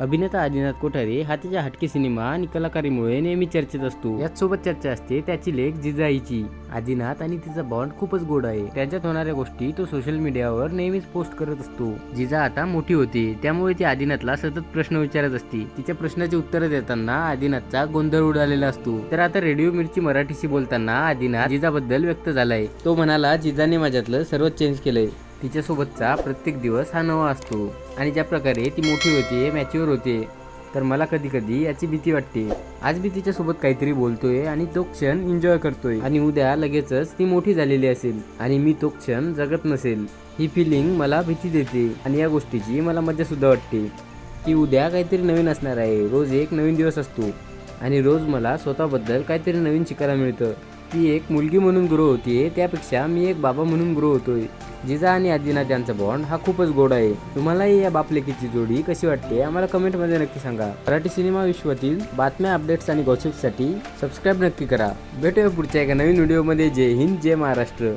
अभिनेता आदिनाथ कोठारे हा त्याच्या हटके सिनेमा आणि कलाकारीमुळे नेहमी चर्चेत असतो. याचसोबत चर्चा असते त्याची लेख जिजाईची. आदिनाथ आणि तिचा बॉन्ड खूपच गोड आहे. त्यांच्यात होणाऱ्या गोष्टी तो सोशल मीडियावर नेहमीच पोस्ट करत असतो. जिजा आता मोठी होते. त्यामुळे ती आदिनाथला सतत प्रश्न विचारत असते. तिच्या प्रश्नाची उत्तरं देताना आदिनाथचा गोंधळ उडालेला असतो. तर आता रेडिओ मिरची मराठीशी बोलताना आदिनाथ जिजाबद्दल व्यक्त झालाय. तो म्हणाला जिजाने माझ्यातलं सर्वच चेंज केलंय. तिच्यासोबतचा प्रत्येक दिवस हा नवा असतो. आणि ज्या प्रकारे ती मोठी होते मॅच्युअर होते तर मला कधी कधी याची भीती वाटते. आज मी तिच्यासोबत काहीतरी बोलतोय आणि तो क्षण एन्जॉय करतोय. आणि उद्या लगेचच ती मोठी झालेली असेल आणि मी तो क्षण जगत नसेल. ही फिलिंग मला भीती देते आणि या गोष्टीची मला मजा सुद्धा वाटते. की उद्या काहीतरी नवीन असणार आहे. रोज एक नवीन दिवस असतो. आणि रोज मला स्वतःबद्दल काहीतरी नवीन शिकायला मिळतं. ती एक मुलगी म्हणून ग्रो होतीये त्यापेक्षा मी एक बाबा म्हणून ग्रो होतोय. जिजा आणि आदिनाथ यांचा बॉन्ड हा खूपच गोड आहे. तुम्हालाही या बापलेकीची जोडी कशी वाटते आम्हाला कमेंटमध्ये नक्की सांगा. मराठी सिनेमा विश्वातील बातम्या अपडेट्स आणि गॉसिपसाठी सबस्क्राईब नक्की करा. भेटूया पुढच्या एका नवीन व्हिडिओमध्ये जय हिंद जय महाराष्ट्र.